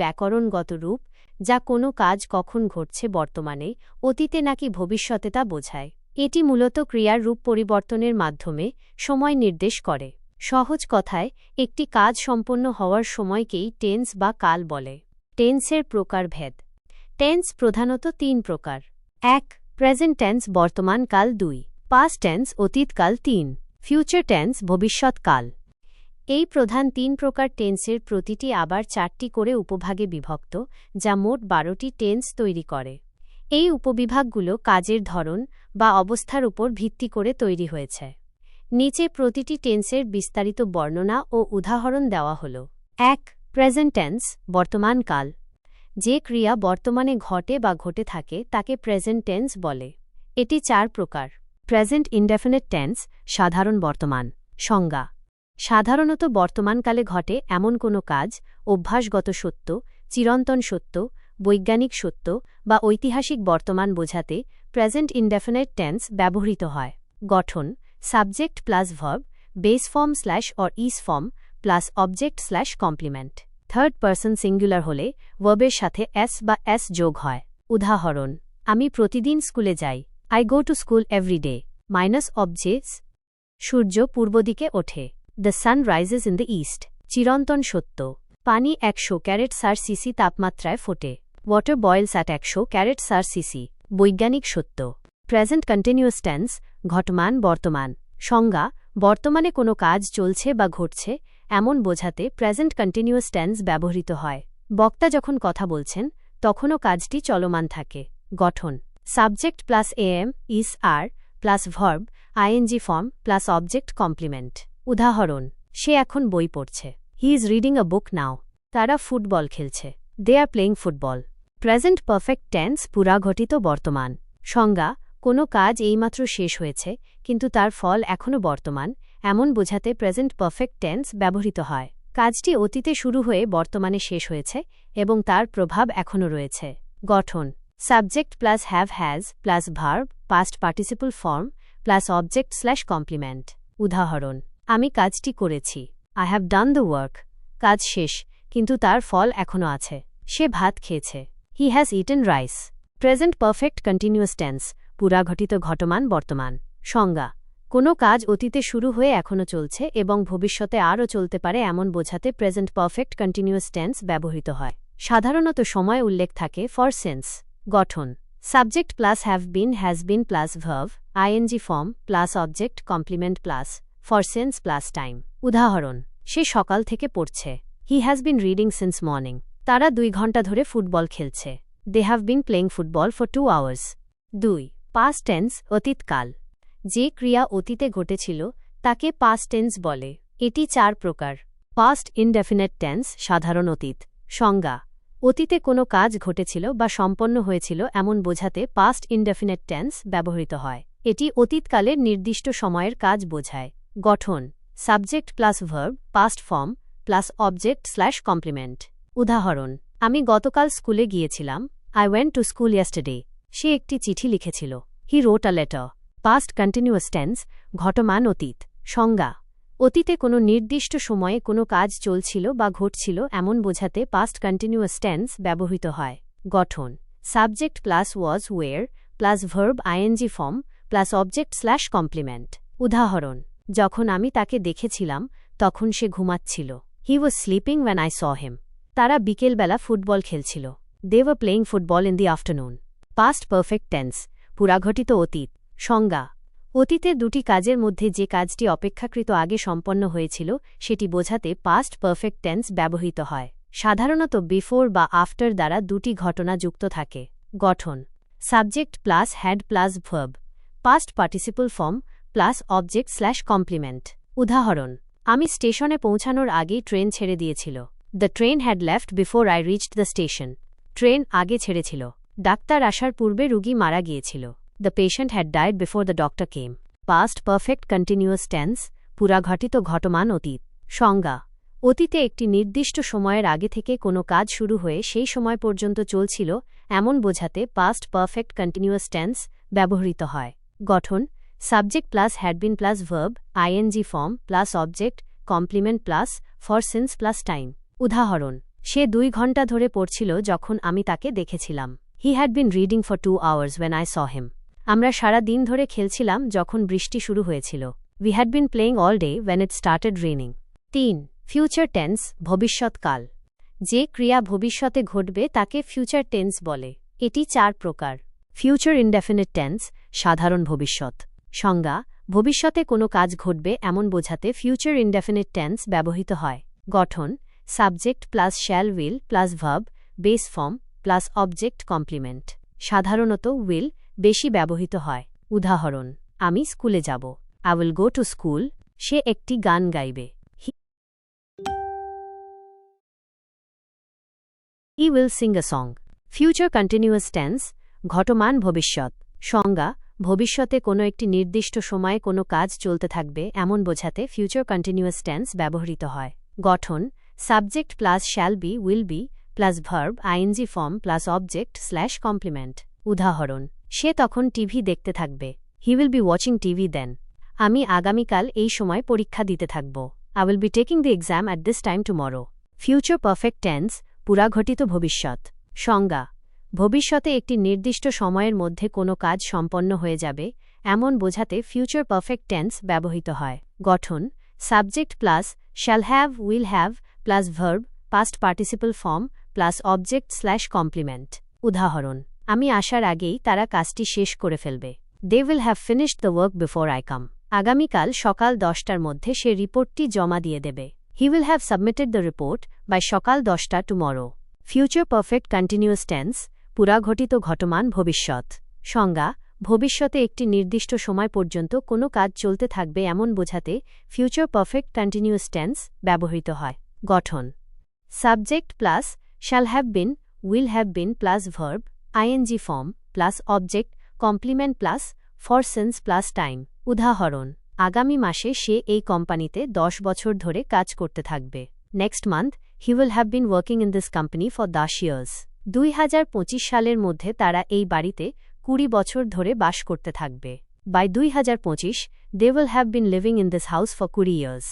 ব্যাকরণগত রূপ, যা কোনো কাজ কখন ঘটছে বর্তমানে, অতীতে নাকি ভবিষ্যতে তা বোঝায়। এটি মূলত ক্রিয়ার রূপ পরিবর্তনের মাধ্যমে সময় নির্দেশ করে। সহজ কথায়, একটি কাজ সম্পন্ন হওয়ার সময়কেই টেন্স বা কাল বলে। টেন্সের প্রকারভেদ টেন্স প্রধানত তিন প্রকার। এক, প্রেজেন্ট টেন্স বর্তমান কাল দুই। পাস্ট টেন্স অতীতকাল তিন। ফিউচার টেন্স ভবিষ্যৎকাল এই প্রধান তিন প্রকার টেন্সের প্রতিটি আবার চারটি করে উপভাগে বিভক্ত, যা মোট বারোটি টেন্স তৈরি করে। এই উপবিভাগগুলো কাজের ধরন বা অবস্থার উপর ভিত্তি করে তৈরি হয়েছে। নিচে প্রতিটি টেন্সের বিস্তারিত বর্ণনা ও উদাহরণ দেওয়া হল। এক, প্রেজেন্ট টেন্স, বর্তমান কাল। যে ক্রিয়া বর্তমানে ঘটে বা ঘটে থাকে তাকে প্রেজেন্ট টেন্স বলে। এটি চার প্রকার। প্রেজেন্ট ইনডেফিনেট টেন্স, সাধারণ বর্তমান। সংজ্ঞা সাধারণত বর্তমানকালে ঘটে এমন কোনো কাজ, অভ্যাসগত সত্য, চিরন্তন সত্য, বৈজ্ঞানিক সত্য বা ঐতিহাসিক বর্তমান বোঝাতে প্রেজেন্ট ইনডেফিনেট টেন্স ব্যবহৃত হয়। গঠন, subject plus verb, base form slash or es form plus object slash complement. Third person singular হলে ভার্বের সাথে এস বা এস যোগ হয়। উদাহরণ, আমি প্রতিদিন স্কুলে যাই, I go to school every day minus objects, সূর্য পূর্ব দিকে ওঠে। The sun rises in the east চিরন্তন সত্য। পানি একশো ক্যারেট সার সিসি তাপমাত্রায় ফোটে। ওয়াটার বয়েলস অ্যাট একশো ক্যারেট সার সিসি। বৈজ্ঞানিক সত্য। প্রেজেন্ট কন্টিনিউয়াস টেন্স ঘটমান, বর্তমান। সংজ্ঞা, বর্তমানে কোনো কাজ চলছে বা ঘটছে, এমন বোঝাতে প্রেজেন্ট কন্টিনিউয়াস টেন্স ব্যবহৃত হয়। বক্তা যখন কথা বলছেন, তখনও কাজটি চলমান থাকে। গঠন। Subject plus am is are plus verb ING form plus object complement উদাহরণ, সে এখন বই পড়ছে। হি ইজ রিডিং আ বুক নাও তারা ফুটবল খেলছে। They are playing football present perfect tense পুরাঘটিত বর্তমান। সংজ্ঞা, কোনো কাজ এইমাত্র শেষ হয়েছে, কিন্তু তার ফল এখনও বর্তমান, এমন বোঝাতে প্রেজেন্ট পারফেক্ট টেন্স ব্যবহৃত হয়। কাজটি অতীতে শুরু হয়ে বর্তমানে শেষ হয়েছে, এবং তার প্রভাব এখনও রয়েছে। গঠন subject plus have has plus verb past participle form plus object slash complement উদাহরণ আমি কাজটি করেছি। I have done the work কাজ শেষ, কিন্তু তার ফল এখনও আছে। সে ভাত খেয়েছে। He has eaten rice present perfect continuous tense পুরাঘটিত ঘটমান বর্তমান। সংজ্ঞা। কোনো কাজ অতীতে শুরু হয়ে এখনও চলছে এবং ভবিষ্যতে আরও চলতে পারে এমন বোঝাতে প্রেজেন্ট পারফেক্ট কন্টিনিউয়াস টেন্স ব্যবহৃত হয়। সাধারণত সময় উল্লেখ থাকে ফর সেন্স গঠন। Subject plus have been has been plus verb ING form plus object complement plus for since plus time উদাহরণ, সে সকাল থেকে পড়ছে। He has been reading since morning তারা দুই ঘণ্টা ধরে ফুটবল খেলছে। They have been playing football for two hours দুই পাস্ট টেন্স অতীতকাল যে ক্রিয়া অতীতে ঘটেছিল, তাকে পাস্ট টেন্স বলে। এটি চার প্রকার। পাস্ট ইনডেফিনেট টেন্স সাধারণ অতীত। সংজ্ঞা, অতীতে কোনো কাজ ঘটেছিল বা সম্পন্ন হয়েছিল এমন বোঝাতে পাস্ট ইনডেফিনেট টেন্স ব্যবহৃত হয়। এটি অতীতকালের নির্দিষ্ট সময়ের কাজ বোঝায়। গঠন subject plus verb past form plus object slash complement উদাহরণ, আমি গতকাল স্কুলে গিয়েছিলাম I went to school yesterday সে একটি চিঠি লিখেছিল। He wrote a letter past continuous tense ঘটমান অতীত, সংজ্ঞা। অতীতে কোনো নির্দিষ্ট সময়ে কোনো কাজ চলছিল বা ঘটছিল এমন বোঝাতে পাস্ট কন্টিনিউয়াস টেন্স ব্যবহৃত হয়। গঠন subject plus was were plus verb ING form plus object slash complement উদাহরণ যখন আমি তাকে দেখেছিলাম, তখন সে ঘুমাচ্ছিল। He was sleeping when I saw him তারা বিকেলবেলা ফুটবল খেলছিল। They were playing football in the afternoon past perfect tense পুরাঘটিত অতীত। সংজ্ঞা। অতীতে দুটি কাজের মধ্যে যে কাজটি অপেক্ষাকৃত আগে সম্পন্ন হয়েছিল, সেটি বোঝাতে পাস্ট পারফেক্ট টেন্স ব্যবহৃত হয়। সাধারণত বিফোর বা আফটার দ্বারা দুটি ঘটনা যুক্ত থাকে। গঠন। Subject plus had plus verb past participle form plus object slash complement. উদাহরণ, আমি স্টেশনে পৌঁছানোর আগেই ট্রেন ছেড়ে দিয়েছিল। The train had left before I reached the station. Train আগে ছেড়েছিল। ডাক্তার আসার পূর্বে রুগী মারা গিয়েছিল। The patient had died before the doctor came. Past perfect continuous tense, পুরাঘটিত ঘটমান অতীত। সংজ্ঞা, অতীতে একটি নির্দিষ্ট সময়ের আগে থেকে কোনো কাজ শুরু হয়ে সেই সময় পর্যন্ত চলছিল, এমন বোঝাতে পাস্ট পারফেক্ট কন্টিনিউয়াস টেন্স ব্যবহৃত হয়। গঠন subject plus had been plus verb ING form plus object, complement plus, for since plus time. উদাহরণ, সে দুই ঘণ্টা ধরে পড়ছিল যখন আমি তাকে দেখেছিলাম। He had been reading for two hours when I saw him আমরা সারা দিন ধরে খেলছিলাম যখন বৃষ্টি শুরু হয়েছিল। We had been playing all day when it started raining তিন ফিউচার টেন্স ভবিষ্যৎকাল যে ক্রিয়া ভবিষ্যতে ঘটবে তাকে ফিউচার টেন্স বলে। এটি চার প্রকার। ফিউচার ইনডেফিনিট টেন্স সাধারণ ভবিষ্যৎ। সংজ্ঞা, ভবিষ্যতে কোনো কাজ ঘটবে এমন বোঝাতে ফিউচার ইনডেফিনিট টেন্স ব্যবহৃত হয়। গঠন subject plus shall will plus verb base form plus object complement সাধারণত উইল বেশি ব্যবহৃত হয়। উদাহরণ, আমি স্কুলে যাব। I will go to school সে একটি গান গাইবে। He will sing a song future continuous tense ঘটমান ভবিষ্যৎ। সংজ্ঞা ভবিষ্যতে কোনো একটি নির্দিষ্ট সময়ে কোনো কাজ চলতে থাকবে এমন বোঝাতে ফিউচার কন্টিনিউয়াস টেন্স ব্যবহৃত হয়। গঠন subject plus shall be will be plus verb ING form plus object slash complement উদাহরণ, সে তখন টিভি দেখতে থাকবে। He will be watching TV then আমি আগামীকাল এই সময় পরীক্ষা দিতে থাকব। I will be taking the exam at this time tomorrow future perfect tense পুরাঘটিত ভবিষ্যৎ। সংজ্ঞা ভবিষ্যতে একটি নির্দিষ্ট সময়ের মধ্যে কোনো কাজ সম্পন্ন হয়ে যাবে, এমন বোঝাতে ফিউচার পারফেক্ট টেন্স ব্যবহৃত হয়। গঠন subject plus shall have will have plus verb past participle form plus object slash complement উদাহরণ, আমি আসার আগেই তারা কাজটি শেষ করে ফেলবে। They will have finished the work before I come আগামীকাল সকাল দশটার মধ্যে সে রিপোর্টটি জমা দিয়ে দেবে। He will have submitted the report by সকাল দশটা tomorrow future perfect continuous tense পুরাঘটিত ঘটমান ভবিষ্যৎ। সংজ্ঞা, ভবিষ্যতে একটি নির্দিষ্ট সময় পর্যন্ত কোনো কাজ চলতে থাকবে এমন বোঝাতে ফিউচার পারফেক্ট কন্টিনিউয়াস টেন্স ব্যবহৃত হয়। গঠন। Subject plus shall have been will have been plus verb ING form plus object complement plus for since plus time উদাহরণ, আগামী মাসে সে এই কোম্পানিতে দশ বছর ধরে কাজ করতে থাকবে। Next month he will have been working in this company for Das years দুই হাজার পঁচিশ সালের মধ্যে তারা এই বাড়িতে কুড়ি বছর ধরে বাস করতে থাকবে। বাই দুই হাজার পঁচিশ they will have been living in this house for কুড়ি ইয়ার্স